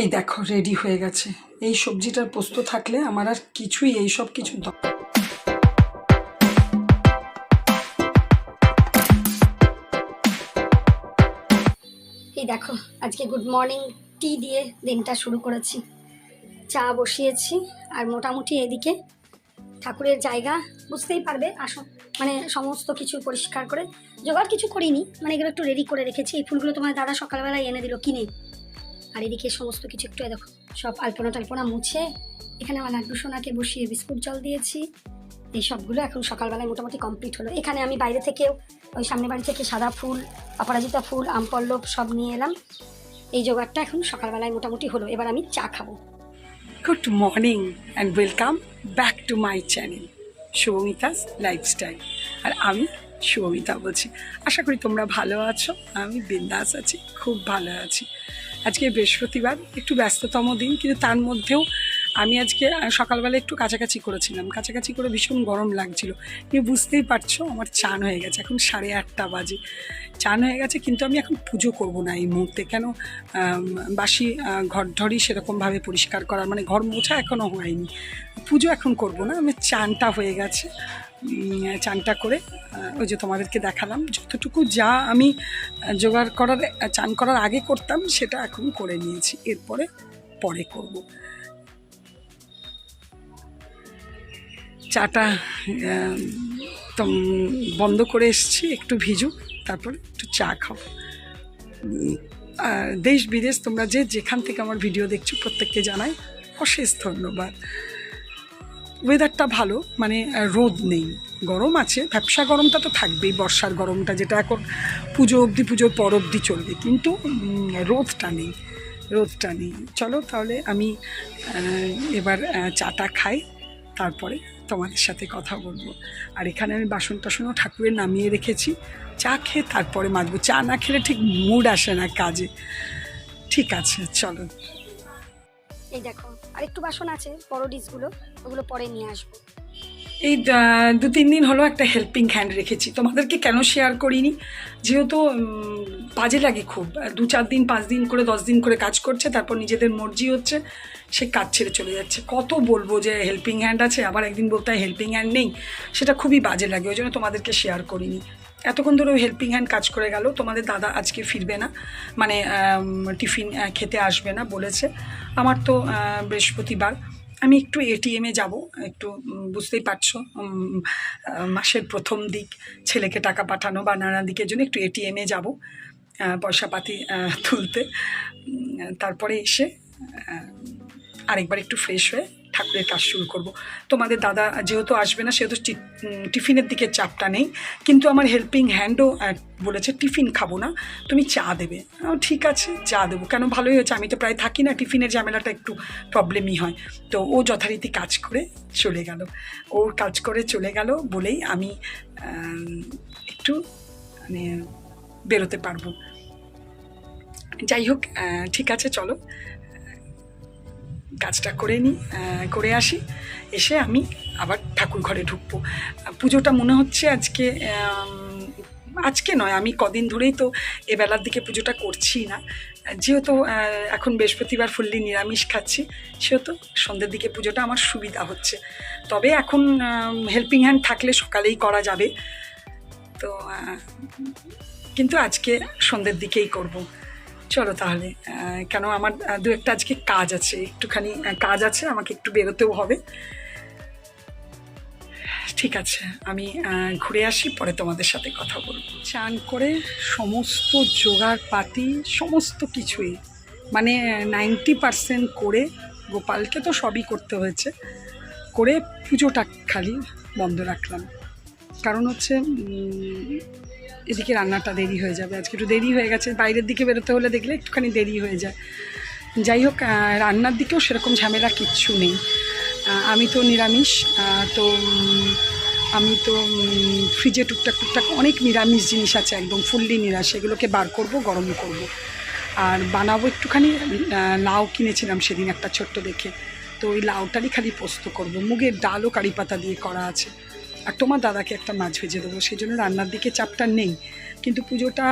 এই দেখো রেডি হয়ে গেছে। এই সবজিটার পোস্ত থাকলে আমার আর কিছুই এই সব কিছু দরকার এই দেখো, আজকে গুড মর্নিং টি দিয়ে দিনটা শুরু করেছি। চা বসিয়েছি, আর মোটামুটি এদিকে ঠাকুরের জায়গা, বুঝতেই পারবে, আসো। মানে সমস্ত কিছু পরিষ্কার করে, জোগাড় কিছু করিনি মানে এগুলো একটু রেডি করে রেখেছি। এই ফুলগুলো তোমার দাদা সকালবেলায় এনে দিল কিনে। আর এদিকে সমস্ত কিছু একটু দেখো, সব আলপনা টালপনা মুছে এখানে আমার লাড্ডু সোনাকে বসিয়ে বিস্কুট জল দিয়েছি। এই সবগুলো এখন সকালবেলায় মোটামুটি কমপ্লিট হলো। এখানে আমি বাইরে থেকেও ওই সামনে বাড়ি থেকে সাদা ফুল, অপরাজিতা ফুল, আমপল্লব সব নিয়ে এলাম। এই জোগাড়টা এখন সকালবেলায় মোটামুটি হলো। এবার আমি চা খাব। Good morning and welcome back to my channel Shubhamita's lifestyle আর আমি শুভমিতা বলছি। আশা করি তোমরা ভালো আছো, আমি বিন্দাস আছি, খুব ভালো আছি। আজকে বৃহস্পতিবার একটু ব্যস্ততম দিন কিন্তু তার মধ্যেও আমি আজকে সকালবেলা একটু কাছাকাছি করেছিলাম। কাছাকাছি করে ভীষণ গরম লাগছিল। তুমি বুঝতেই পারছ আমার চান হয়ে গেছে। এখন সাড়ে আটটা বাজে। চান হয়ে গেছে কিন্তু আমি এখন পুজো করব না এই মুহূর্তে। কেন? বাসি আহ, ঘর ঢরই সেরকমভাবে পরিষ্কার করার মানে ঘর মোছা এখনও হয়নি। পুজো এখন করব না আমি চানটা হয়ে গেছে। চানটা করে ওই যে তোমাদেরকে দেখালাম। যতটুকু যা আমি জোগাড় করার চান করার আগে করতাম, সেটা এখন করে নিয়েছি। এরপরে পরে করব। চাটা তো বন্ধ করে এসছি, একটু ভিজুক তারপরে একটু চা আর দেশ বিদেশ তোমরা যে যেখান থেকে আমার ভিডিও দেখছ, প্রত্যেককে জানাই অশেষ ধন্যবাদ। ওয়েদারটা ভালো মানে রোদ নেই। গরম আছে, ব্যবসা গরমটা তো থাকবেই, বর্ষার গরমটা যেটা এখন পুজো অবধি, পুজোর পর অবধি চলবে, কিন্তু রোদটা নেই রোদটা নেই। চলো তাহলে আমি এবার চাটা খাই, তারপরে তোমাদের সাথে কথা বলব। আর এখানে আমি বাসন টাসনও ঠাকুরের নামিয়ে রেখেছি, চা খেয়ে তারপরে মাজবো। চা না খেলে ঠিক মুড আসে না কাজে। ঠিক আছে, চলো। এই দেখো আর একটু বাসন আছে, বড় ডিশগুলো ওগুলো পরে নিয়ে আসব। এই দু, তিন দিন হলো একটা হেল্পিং হ্যান্ড রেখেছি। তোমাদেরকে কেন শেয়ার করিনি? যেহেতু বাজে লাগে খুব। দু, চার দিন, পাঁচ দিন করে, দশ দিন করে কাজ করছে, তারপর নিজেদের মর্জি হচ্ছে, সে কাজ ছেড়ে চলে যাচ্ছে। কত বলব যে হেল্পিং হ্যান্ড আছে, আবার একদিন বলতে হেল্পিং হ্যান্ড নেই। সেটা খুবই বাজে লাগে, ওই জন্য তোমাদেরকে শেয়ার করিনি। এতক্ষণ ধরে হেল্পিং হ্যান্ড কাজ করে গেল। তোমাদের দাদা আজকে ফিরবে না। মানে টিফিন খেতে আসবে না বলেছে। আমার তো বৃহস্পতিবার। আমি একটু এটিএমে যাব। একটু বুঝতেই পারছ মাসের প্রথম দিক। ছেলেকে টাকা পাঠানো বা নানা দিকের জন্য একটু এটিএমে যাব পয়সাপাতি আহ, তুলতে। তারপরে এসে আরেকবার একটু ফ্রেশ হয়ে ঠাকুরের কাজ শুরু করব। তোমাদের দাদা যেহেতু আসবে না, সেহেতু টিফিনের দিকে চাপটা নেই। কিন্তু আমার হেল্পিং হ্যান্ডও বলেছে, টিফিন খাব না, তুমি চা দেবে। ঠিক আছে, চা দেবো। কেন, ভালোই হয়েছে, আমি তো প্রায় থাকি না, টিফিনের ঝামেলাটা একটু প্রবলেমই হয়। তো ও যথারীতি কাজ করে চলে গেল। ওর কাজ করে চলে গেল বলেই আমি একটু মানে বেরোতে পারব। যাই হোক ঠিক আছে, চলো। কাজটা করে নিই করে আসি। এসে আমি আবার ঠাকুর ঘরে ঢুকবো। পুজোটা মনে হচ্ছে আজকে আজকে নয়, আমি কদিন ধরেই তো এ বেলার দিকে পুজোটা করছি না। যেহেতু এখন বৃহস্পতিবার ফুললি নিরামিষ খাচ্ছি, সেহেতু সন্ধ্যের দিকে পুজোটা আমার সুবিধা হচ্ছে। তবে এখন হেল্পিং হ্যান্ড থাকলে সকালেই করা যাবে। তো কিন্তু আজকে সন্ধ্যের দিকেই করব। চলো তাহলে কেন আমার দু একটা আজকে কাজ আছে, একটুখানি কাজ আছে, আমাকে একটু বেরোতেও হবে। ঠিক আছে, আমি ঘুরে আসি, পরে তোমাদের সাথে কথা বলব। চান করে সমস্ত জোগাড় পাতি, সমস্ত কিছুই মানে নাইনটি পারসেন্ট করে, গোপালকে তো সবই করতে হয়েছে, করে পুজোটা খালি বন্ধ রাখলাম। কারণ হচ্ছে এদিকে রান্নাটা দেরি হয়ে যাবে। আজকে একটু দেরি হয়ে গেছে। বাইরের দিকে বেরোতে হলে দেখলে একটুখানি দেরি হয়ে যায়। যাই হোক রান্নার দিকেও সেরকম ঝামেলা কিচ্ছু নেই। আমি তো নিরামিষ তো আমি তো ফ্রিজে টুকটাক টুকটাক অনেক নিরামিষ জিনিস আছে একদম ফুললি নিরামিষ। সেগুলোকে বার করব, গরম করব। আর বানাবো একটুখানি লাউ কিনেছিলাম সেদিন একটা ছোট্ট দেখে। তো ওই লাউটারই খালি পোস্ত করব। মুগের ডালও কারি পাতা দিয়ে করা আছে। আর তোমার দাদাকে একটা মাছ ভেজে দেবো, সেই জন্য রান্নার দিকে চাপটা নেই। কিন্তু পুজোটা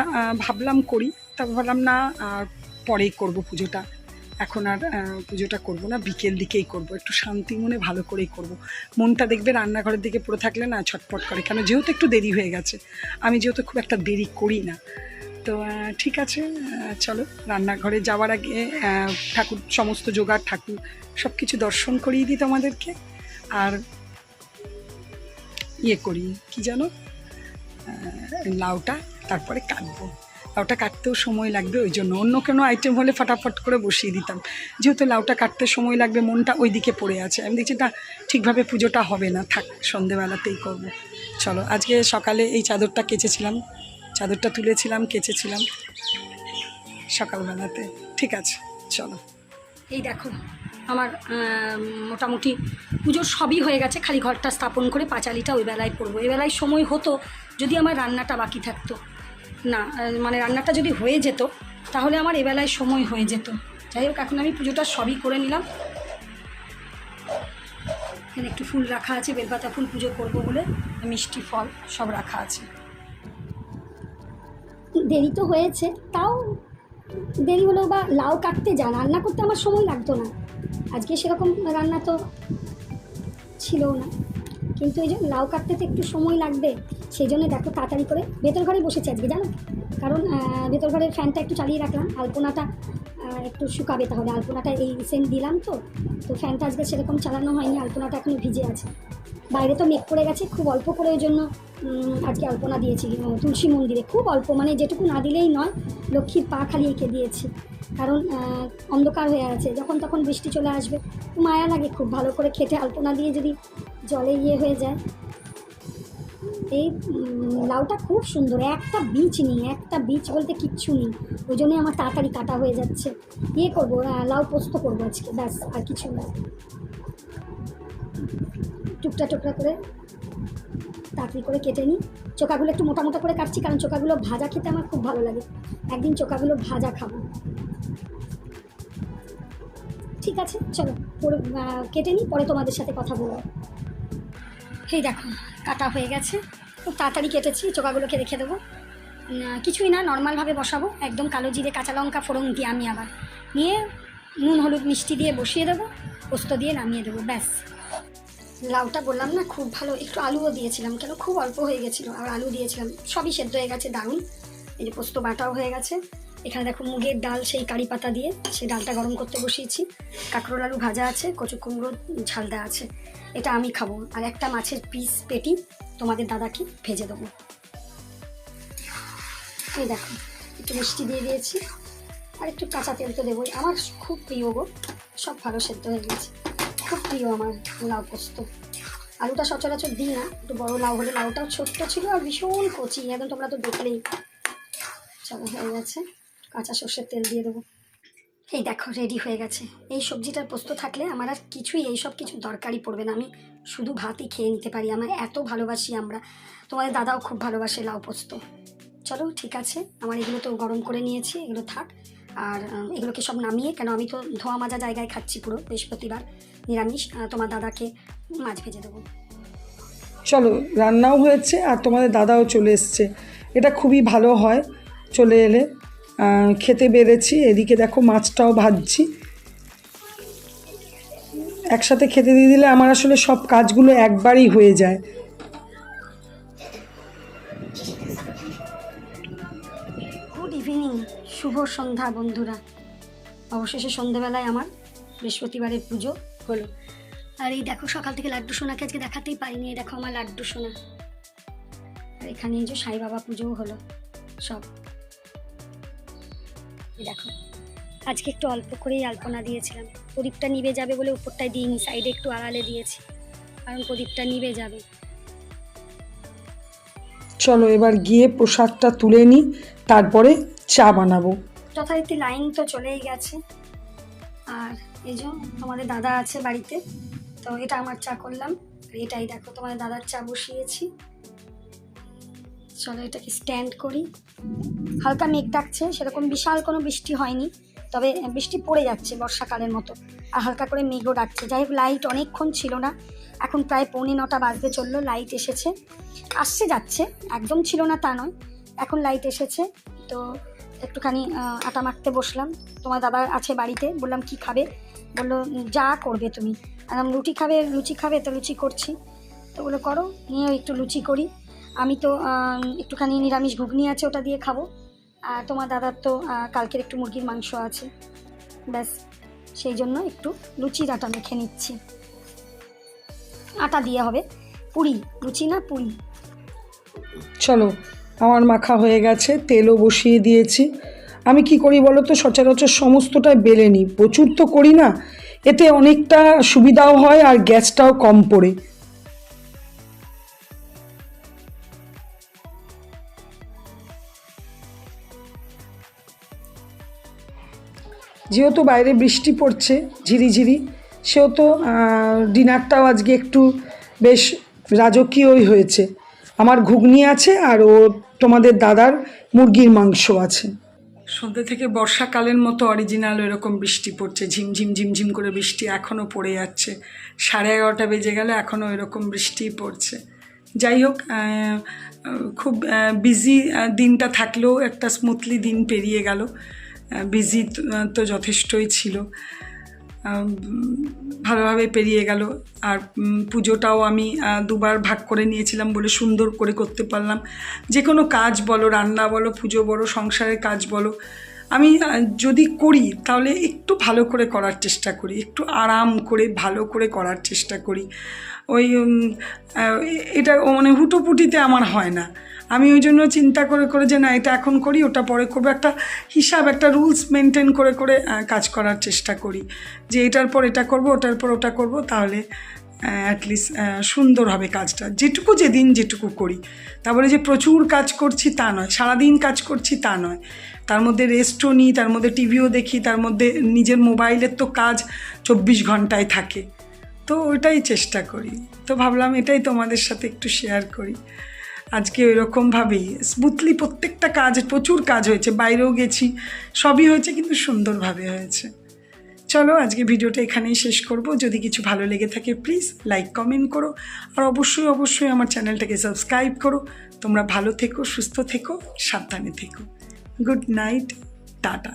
ভাবলাম করি তারপর ভাবলাম না পরেই করব পুজোটা। এখন আর পুজোটা করব না, বিকেল দিকেই করব, একটু শান্তি মনে ভালো করেই করব। মনটা দেখবে রান্নাঘরের দিকে পড়ে থাকলে না ছটফট করে, কেন যেহেতু একটু দেরি হয়ে গেছে। আমি যেহেতু খুব একটা দেরি করি না। তো ঠিক আছে চলো, রান্নাঘরে যাওয়ার আগে ঠাকুর, সমস্ত জোগাড়, ঠাকুর সব কিছু দর্শন করিয়ে দিই তোমাদেরকে। আর ইয়ে করি, কি জানো? লাউটা তারপরে কাটবো। লাউটা কাটতেও সময় লাগবে, ওই জন্য। অন্য কোনো আইটেম হলে ফটাফট করে বসিয়ে দিতাম। যেহেতু লাউটা কাটতে সময় লাগবে, মনটা ওই দিকে পড়ে আছে। আমি দেখছি না ঠিকভাবে পুজোটা হবে না। থাক, সন্ধেবেলাতেই করব। চলো, আজকে সকালে এই চাদরটা কেচেছিলাম। চাদরটা তুলেছিলাম, কেচেছিলাম সকালবেলাতে। ঠিক আছে, চলো। এই দেখো আমার মোটামুটি পুজোর সবই হয়ে গেছে। খালি ঘরটা স্থাপন করে পাঁচালিটা ওই বেলায় পড়ব এই বেলায় সময় হতো যদি আমার রান্নাটা বাকি থাকতো। না মানে রান্নাটা যদি হয়ে যেত, তাহলে আমার এবেলায় সময় হয়ে যেত। যাই হোক, এখন আমি পুজোটা সবই করে নিলাম। এখানে একটু ফুল রাখা আছে, বেলপাতা ফুল পুজো করব বলে, মিষ্টি ফল সব রাখা আছে। দেরি তো হয়েছে, তাও দেরি হলেও বা লাউ কাটতে যা রান্না করতে আমার সময় লাগতো না। আজকে সেরকম রান্না তো ছিল না। কিন্তু এই যে লাউ কাটতে তো একটু সময় লাগবে, সেই জন্য দেখো তাড়াতাড়ি করে ভেতর ঘরে বসেছি আজকে, জানো? কারণ ভেতর ঘরের ফ্যানটা একটু চালিয়ে রাখলাম, আলপনাটা একটু শুকাবে তাহলে। আলপনাটা এই রিসেন্ট দিলাম তো। তো ফ্যানটা আজকে সেরকম চালানো হয়নি, আলপনাটা এখনও ভিজে আছে। বাইরে তো মেঘ পড়ে গেছে, খুব অল্প করে ওই জন্য আজকে আলপনা দিয়েছি তুলসী মন্দিরে। খুব অল্প মানে যেটুকু না দিলেই নয়, লক্ষ্মীর পা খালি এঁকে দিয়েছি। কারণ অন্ধকার হয়ে আছে, যখন তখন বৃষ্টি চলে আসবে। মায়া লাগে খুব ভালো করে খেটে আলপনা দিয়ে যদি জলে ইয়ে হয়ে যায়। এই লাউটা খুব সুন্দর। একটা বীজ নেই, একটা বীজ বলতে কিচ্ছু নেই। ওই জন্যই আমার তাড়াতাড়ি কাটা হয়ে যাচ্ছে। ইয়ে করব লাউ পোস্ত করব আজকে, ব্যাস, আর কিছু না। টুকটা টুকরা করে তাড়াতাড়ি করে কেটে নিই। চোকাগুলো একটু মোটা মোটা করে কাটছি, কারণ চোকাগুলো ভাজা খেতে আমার খুব ভালো লাগে। একদিন চোকাগুলো ভাজা খাব। ঠিক আছে, চলো পরে কেটে নিই, পরে তোমাদের সাথে কথা বলব। এই দেখো, কাটা হয়ে গেছে। খুব তাড়াতাড়ি কেটেছি চোকাগুলোকে রেখে দেবো। কিছুই না, নর্মালভাবে বসাবো। একদম কালো জিরে কাঁচা লঙ্কা ফোড়ন দিয়ে আমি আবার নিয়ে নুন, হলুদ, মিষ্টি দিয়ে বসিয়ে দেবো, পোস্ত দিয়ে নামিয়ে দেবো, ব্যাস। লাউটা বললাম না, খুব ভালো, একটু আলুও দিয়েছিলাম, কেন খুব অল্প হয়ে গেছিল আর আলু দিয়েছিলাম, সবই সেদ্ধ হয়ে গেছে, দারুণ। এই যে পোস্ত বাটাও হয়ে গেছে। এখানে দেখো মুগের ডাল, সেই কারি পাতা দিয়ে সেই ডালটা গরম করতে বসিয়েছি। কাঁকরোল আলু ভাজা আছে, কচু কুমড়ো, ঝাল দেওয়া আছে। এটা আমি খাব। আর একটা মাছের পিস পেটি তোমাদের দাদাকে ভেজে দেবো। এই দেখো, একটু মিষ্টি দিয়ে দিয়েছি। আর একটু কাঁচা তেল তো দেবোই। আমার খুব প্রিয় গো। সব ভালো সেদ্ধ হয়ে গেছে। খুব প্রিয় আমার লাউ পোস্ত। আলুটা সচরাচর দিই না, একটু বড়ো লাউ হলে লাউটাও ছোট্ট ছিল আর ভীষণ কচি। একদম তোমরা তো দেখলেই। চলো, হয়ে গেছে। কাঁচা সর্ষের তেল দিয়ে দেবো। এই দেখো রেডি হয়ে গেছে। এই সবজিটার পোস্ত থাকলে আমার আর কিছুই, এই সব কিছু দরকারই পড়বে না। আমি শুধু ভাতই খেয়ে নিতে পারি। আমার এত ভালোবাসি আমরা। তোমাদের দাদাও খুব ভালোবাসে লাউ পোস্ত। চলো, ঠিক আছে। আমার এগুলো তো গরম করে নিয়েছি, এগুলো থাক। আর এগুলোকে সব নামিয়ে, কেন আমি তো ধোয়া মাজা জায়গায় খাচ্ছি পুরো, বৃহস্পতিবার, নিরামিষ তোমার দাদাকে মাছ ভেজে দেবো। চলো, রান্নাও হয়েছে আর তোমাদের দাদাও চলে এসছে। এটা খুবই ভালো হয়, চলে এলে। খেতে বেড়েছি। এদিকে দেখো মাছটাও ভাজছি। একসাথে খেতে দিয়ে দিলে আমার আসলে সব কাজগুলো একবারই হয়ে যায়। গুড ইভিনিং শুভ সন্ধ্যা বন্ধুরা। অবশেষে সন্ধ্যেবেলায় আমার বৃহস্পতিবারের পুজো হলো। আর এই দেখো সকাল থেকে লাড্ডু সোনাকে আজকে দেখাতেই পারিনি এই দেখো আমার লাড্ডু সোনা। আর এখানে এই যে সাই বাবা পুজোও হলো, সব। দেখো। আজকে একটু অল্প করেই আলপনা দিয়েছিলাম। প্রদীপটা নিভে যাবে বলে উপরটায় দিইনি সাইডে একটু আড়ালে দিয়েছি। কারণ প্রদীপটা নিভে যাবে। চলো এবার গিয়ে প্রসাদটা তুলে নিই তারপরে চা বানাবো। যথারীতি লাইন তো চলেই গেছে। আর এই যে তোমাদের দাদা আছে বাড়িতে তো এটা আমার চা করলাম। এটাই দেখো তোমাদের দাদার চা বসিয়েছি। চলো এটাকে স্ট্যান্ড করি। হালকা মেঘ ডাকছে, সেরকম বিশাল কোনো বৃষ্টি হয়নি, তবে বৃষ্টি পড়ে যাচ্ছে বর্ষাকালের মতো, আর হালকা করে মেঘও ডাকছে। যাই হোক লাইট অনেকক্ষণ ছিল না, এখন প্রায় পৌনে নটা বাজতে চলল লাইট এসেছে। আসছে, যাচ্ছে, একদম ছিল না তা নয়, এখন লাইট এসেছে। তো একটুখানি আটা মাখতে বসলাম। তোমার দাদা আছে বাড়িতে, বললাম, কি খাবে? বলল, যা করবে তুমি। আমি লুচি খাবে লুচি খাবে? তো লুচি করছি। তো বলে করো নিয়েও একটু লুচি করি। আমি তো একটুখানি নিরামিষ ঘুগনি আছে ওটা দিয়ে খাব। আর তোমার দাদার তো কালকের একটু মুরগির মাংস আছে। ব্যাস, সেই জন্য একটু লুচির আটা মেখে নিচ্ছি। আটা দিয়ে হবে পুরি, লুচি না পুরি? চলো, আমার মাখা হয়ে গেছে, তেলও বসিয়ে দিয়েছি। আমি কি করি বলো তো, সচরাচর সমস্তটাই বেলে নিই। প্রচুর তো করি না, এতে অনেকটা সুবিধাও হয় আর গ্যাসটাও কম পড়ে। যেহেতু বাইরে বৃষ্টি পড়ছে, ঝিরিঝিরি, সেহেতু ডিনারটাও আজকে একটু বেশ রাজকীয়ই হয়েছে। আমার ঘুগনি আছে আর ও তোমাদের দাদার মুরগির মাংস আছে। সন্ধ্যে থেকে বর্ষাকালের মতো অরিজিনাল এরকম বৃষ্টি পড়ছে ঝিমঝিম ঝিমঝিম করে বৃষ্টি এখনও পড়ে যাচ্ছে। সাড়ে এগারোটা বেজে গেলে এখনও এরকম বৃষ্টিই পড়ছে। যাই হোক খুব বিজি দিনটা থাকলেও একটা স্মুথলি দিন পেরিয়ে গেল। বিজি তো যথেষ্টই ছিল। ভালোভাবে পেরিয়ে গেল। আর পুজোটাও আমি দুবার ভাগ করে নিয়েছিলাম বলে সুন্দর করে করতে পারলাম। যে কোনো কাজ বলো, রান্না বলো, পুজো বলো, সংসারের কাজ বলো, আমি যদি করি, তাহলে একটু ভালো করে করার চেষ্টা করি। একটু আরাম করে, ভালো করে করার চেষ্টা করি। ওই এটা মানে হুটোপুটিতে আমার হয় না। আমি ওই জন্য চিন্তা করে করে যে না, এটা এখন করি, ওটা পরে করব একটা হিসাব, একটা রুলস মেনটেন করে করে কাজ করার চেষ্টা করি। যে এটার পর এটা করব, ওটার পর ওটা করব, তাহলে অ্যাটলিস্ট সুন্দর হবে কাজটা। যেটুকু যেদিন যেটুকু করি। তারপরে যে প্রচুর কাজ করছি তা নয়, সারাদিন কাজ করছি তা নয়। তার মধ্যে রেস্টও নিই, তার মধ্যে টিভিও দেখি, তার মধ্যে নিজের মোবাইলের তো কাজ চব্বিশ ঘন্টায় থাকে। তো ওটাই চেষ্টা করি। তো ভাবলাম এটাই তোমাদের সাথে একটু শেয়ার করি। আজকে ওই রকমভাবেই স্মুথলি প্রত্যেকটা কাজ প্রচুর কাজ হয়েছে, বাইরেও গেছি, সবই হয়েছে কিন্তু সুন্দরভাবে হয়েছে। চলো আজকে ভিডিওটা এখানেই শেষ করব। যদি কিছু ভালো লেগে থাকে প্লিজ লাইক কমেন্ট করো। আর অবশ্যই অবশ্যই আমার চ্যানেলটাকে সাবস্ক্রাইব করো। তোমরা ভালো থেকো, সুস্থ থেকো, সাবধানে থেকো। Good night tata.